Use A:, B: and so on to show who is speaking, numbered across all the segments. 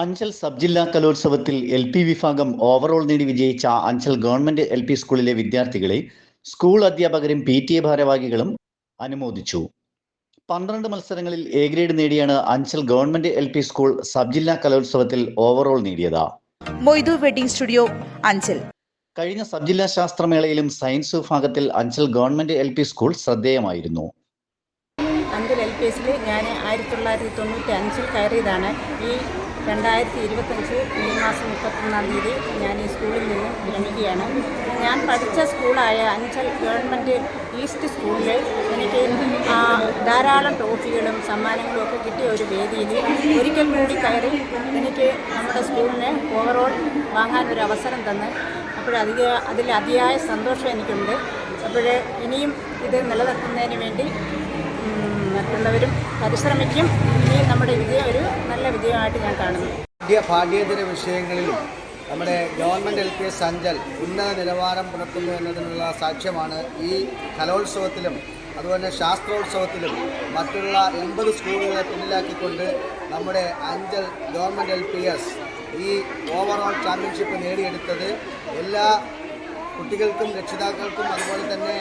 A: Anchal sub ജില്ലാ കലോത്സവത്തിൽ L P വിഭാഗം ഓവറോൾ നേടി വിജയിച്ച അഞ്ചൽ ഗവൺമെന്റ് എൽ പി സ്കൂളിലെ വിദ്യാർത്ഥികളെ സ്കൂൾ അധ്യാപകരും പി ടി എ ഭാരവാഹികളും അനുമോദിച്ചു. പന്ത്രണ്ട് മത്സരങ്ങളിൽ എ ഗ്രേഡ് നേടിയാണ് Anchal government L P school sub ജില്ലാ കലോത്സവത്തിൽ ഓവറോൾ നേടിയത്.
B: Moidu wedding studio Anchal.
A: കഴിഞ്ഞ സബ് ജില്ലാ ശാസ്ത്രമേളയിലും സയൻസ് വിഭാഗത്തിൽ Anchal government L P school ശ്രദ്ധേയമായിരുന്നു.
C: Anchal L P എസിൽ ഞാൻ ആയിരത്തി തൊള്ളായിരത്തി തൊണ്ണൂറ്റി അഞ്ചിൽ കയറിയതാണ്. ഈ രണ്ടായിരത്തി ഇരുപത്തഞ്ച് മെയ് മാസം മുപ്പത്തൊന്നാം തീയതി ഞാൻ ഈ സ്കൂളിൽ നിന്നും വിരമിക്കുകയാണ്. ഞാൻ പഠിച്ച സ്കൂളായ അഞ്ചൽ ഗവൺമെന്റ് ഈസ്റ്റ് സ്കൂളിൽ എനിക്ക് ധാരാളം ട്രോഫികളും സമ്മാനങ്ങളും ഒക്കെ കിട്ടിയ ഒരു വേദിയിൽ ഒരിക്കൽ കൂടി കയറി എനിക്ക് നമ്മുടെ സ്കൂളിന് ഓവറോൾ വാങ്ങാൻ ഒരു അവസരം തന്ന്. അപ്പോഴധിക അതിൽ അതിയായ സന്തോഷം എനിക്കുണ്ട്. അപ്പോൾ ഇനിയും ഇത് നിലനിർത്തുന്നതിന് വേണ്ടി മറ്റുള്ളവരും പരിശ്രമിക്കും. ഇനി നമ്മുടെ വിജയം ഒരു നല്ല വിജയമായിട്ട് ഞാൻ കാണുന്നു.
D: വിദ്യ പാഠ്യേതര വിഷയങ്ങളിലും നമ്മുടെ government L P S Anchal ഉന്നത നിലവാരം പുലർത്തുന്നു എന്നതിനുള്ള സാക്ഷ്യമാണ് ഈ കലോത്സവത്തിലും അതുപോലെ ശാസ്ത്രോത്സവത്തിലും മറ്റുള്ള എൺപത് സ്കൂളുകളെ പിന്നിലാക്കിക്കൊണ്ട് നമ്മുടെ Anchal government L P S ഈ ഓവറോൾ ചാമ്പ്യൻഷിപ്പ് നേടിയെടുത്തത്. എല്ലാ കുട്ടികൾക്കും രക്ഷിതാക്കൾക്കും അതുപോലെ തന്നെ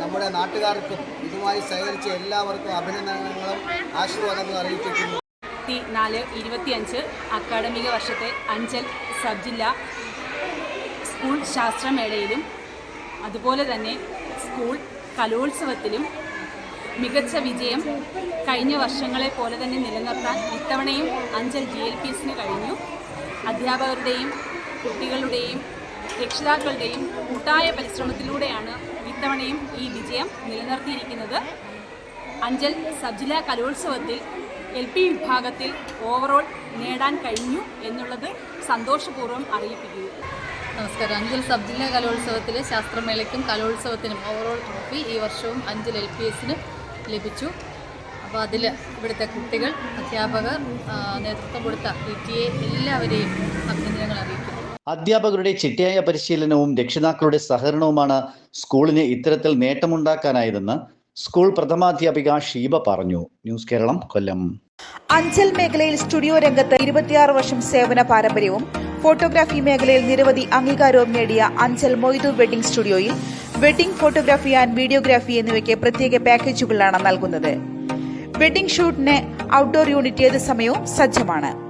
D: നമ്മുടെ നാട്ടുകാർക്കും ഇതുമായി സഹകരിച്ച എല്ലാവർക്കും അഭിനന്ദനങ്ങളും ആശീർവാദങ്ങളും
E: അറിയിച്ചിട്ടുണ്ട് നാല് ഇരുപത്തിയഞ്ച് അക്കാഡമിക വർഷത്തെ അഞ്ചൽ സബ് ജില്ല സ്കൂൾ ശാസ്ത്രമേളയിലും അതുപോലെ തന്നെ സ്കൂൾ കലോത്സവത്തിലും മികച്ച വിജയം കഴിഞ്ഞ വർഷങ്ങളെ പോലെ തന്നെ നിലനിർത്താൻ ഇത്തവണയും അഞ്ചൽ ജി എൽ പി എസിന് കഴിഞ്ഞു. അധ്യാപകരുടെയും കുട്ടികളുടെയും രക്ഷിതാക്കളുടെയും കൂട്ടായ പരിശ്രമത്തിലൂടെയാണ് ഇത്തവണയും ഈ വിജയം നിലനിർത്തിയിരിക്കുന്നത് അഞ്ചൽ സബ് ജില്ലാ കലോത്സവത്തിൽ എൽ പി വിഭാഗത്തിൽ ഓവറോൾ നേടാൻ കഴിഞ്ഞു എന്നുള്ളത് സന്തോഷപൂർവം അറിയിപ്പിക്കുന്നു.
F: നമസ്കാരം. അഞ്ചൽ സബ് ജില്ലാ കലോത്സവത്തിൽ ശാസ്ത്രമേളയ്ക്കും കലോത്സവത്തിനും ഓവറോൾ ട്രോഫി ഈ വർഷവും അഞ്ചൽ എൽ പി എസിന് ലഭിച്ചു. അപ്പോൾ അതിൽ ഇവിടുത്തെ കുട്ടികൾ അധ്യാപകർ നേതൃത്വം കൊടുത്ത പി ടി എ എല്ലാവരെയും അഭിനന്ദനങ്ങൾ അറിയിക്കുന്നു.
A: അധ്യാപകരുടെ ചിട്ടയായ പരിശീലനവും രക്ഷിതാക്കളുടെ സഹകരണവുമാണ് സ്കൂളിന് ഇത്തരത്തിൽ നേട്ടമുണ്ടാക്കാനായതെന്ന് സ്കൂൾ പ്രഥമാധ്യാപിക ഷീബ പറഞ്ഞു. ന്യൂസ് കേരളം കൊല്ലം.
B: അഞ്ചൽ മേഖലയിൽ സ്റ്റുഡിയോ രംഗത്ത് ഇരുപത്തിയാറ് വർഷം സേവന പാരമ്പര്യവും ഫോട്ടോഗ്രാഫി മേഖലയിൽ നിരവധി അംഗീകാരവും നേടിയ അഞ്ചൽ മൊയ്തു വെഡിംഗ് സ്റ്റുഡിയോയിൽ വെഡിംഗ് ഫോട്ടോഗ്രാഫി ആൻഡ് വീഡിയോഗ്രാഫി എന്നിവയ്ക്ക് പ്രത്യേക പാക്കേജുകളാണ് നൽകുന്നത്. വെഡിംഗ് ഷൂട്ടിന് ഔട്ട്ഡോർ യൂണിറ്റ് ഏത് സമയവും സജ്ജമാണ്.